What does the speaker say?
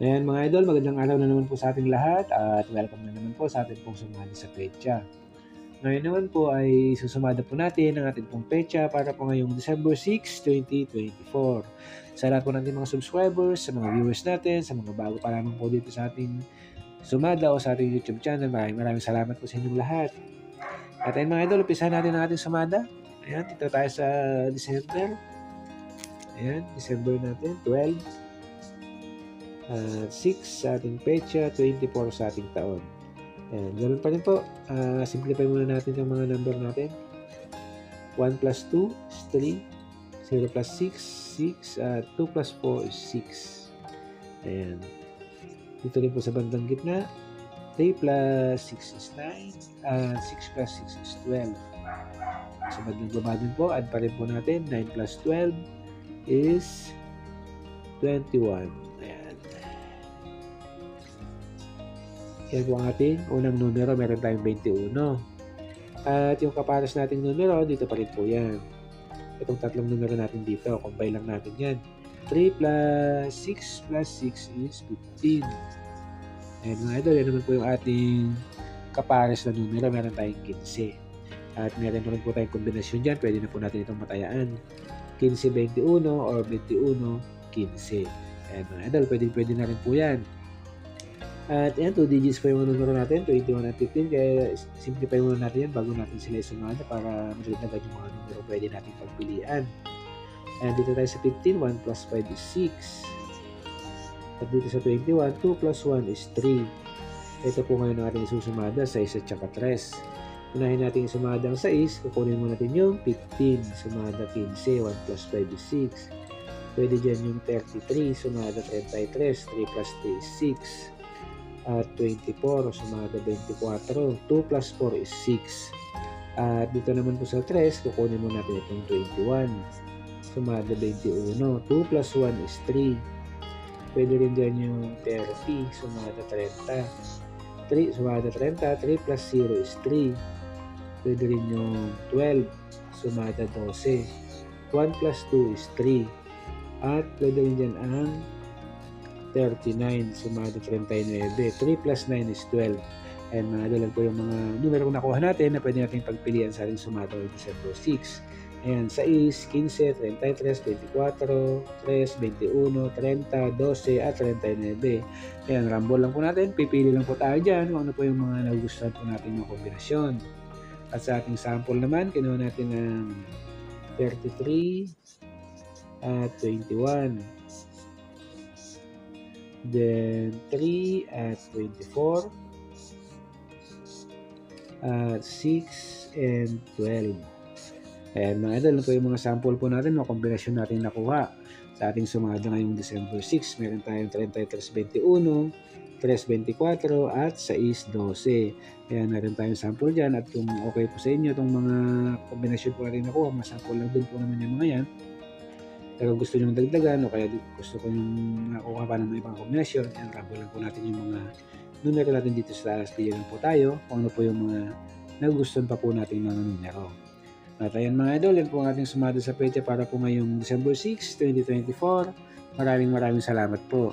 Ayan mga idol, magandang araw na naman po sa ating lahat at welcome na naman po sa ating pong sumali sa pecha. Ngayon naman po ay susumada po natin ang ating pong pecha para po ngayong December 6, 2024. Sa lahat po natin mga subscribers, sa mga viewers natin, sa mga bago pa lamang po dito sa ating sumada o sa ating YouTube channel, maraming maraming salamat po sa inyong lahat. At ayun mga idol, upisahan natin ang ating sumada. Ayan, dito tayo sa December. Ayan, December natin, 12 uh, 6 sa ating pecha, 24 sa ating taon. Ayan, ganun pa rin po. Uh, simplify muna natin yung mga number natin. 1 plus 2 is 3. 0 plus 6, 6. Uh, 2 plus 4 is 6. Ayan. Dito rin po sa bandang gitna. 3 plus 6 is 9. Uh, 6 plus 6 is 12. Sa bandang baba din po, add pa rin po natin. 9 plus 12 is 21. Yan po ang ating unang numero. Meron tayong 21. At yung kapares nating numero, dito pa rin po yan. Itong tatlong numero natin dito. Combine lang natin yan. 3 plus 6 plus 6 is 15. Ayan mga idol, yan naman po yung ating kapares na numero. Meron tayong 15. At meron rin po tayong kombinasyon dyan. Pwede na po natin itong matayan. 15-21 or 21-15. Ayan mga idol, pwede, pwede na rin po yan. At yan, 2 digits pa yung numero natin, 21 at 15. Kaya simplify muna natin yan bago natin sila isumada para madali na agad yung mga numero pwede natin pagpilian. And dito tayo sa 15, 1 plus 5 is 6. At dito sa 21, 2 plus 1 is 3. Ito po ngayon ang ating isusumada, 6 at saka 3. Unahin natin isumada ang 6, kukunin mo natin yung 15, sumada 15, 1 plus 5 is 6. Pwede dyan yung 33, sumada 33, 3 plus 3 is 6 at 24 sumada 24 2 plus 4 is 6 at dito naman po sa 3 kukunin mo natin itong 21 sumada 21 2 plus 1 is 3 pwede rin dyan yung 30 sumada 30 3 sumada 30 3 plus 0 is 3 pwede rin yung 12 sumada 12 1 plus 2 is 3 at pwede rin dyan ang 39, sumado 39. 3 plus 9 is 12. And mga dalan po yung mga numero nakuha natin na pwede natin pagpilian sa ating sumado ng December 6. Ayan, 6, 15, 33, 24, 3, 21, 30, 12, at 39. Ayan, rumble lang po natin. Pipili lang po tayo dyan kung ano po yung mga nagustuhan po natin ng kombinasyon. At sa ating sample naman, kinuha natin ng 33 at 21 then 3 at 24 at 6 and 12 Ayan mga idol, po yung mga sample po natin, mga kombinasyon natin nakuha sa ating sumada ngayong December 6. Meron tayong 33.21, 3.24 at 6.12. Ayan, meron tayong sample dyan at kung okay po sa inyo itong mga kombinasyon po natin nakuha, mga sample lang din po naman yung mga yan pero gusto nyo dagdagan o kaya gusto ko yung nakuha pa ng ibang kombinasyon, yan, rabo lang po natin yung mga numero natin dito sa. Bigyan lang po tayo kung ano po yung mga nagustuhan pa po natin mga numero. At ayan mga idol, yan po ang ating sumada sa pecha para po ngayong December 6, 2024. Maraming maraming salamat po.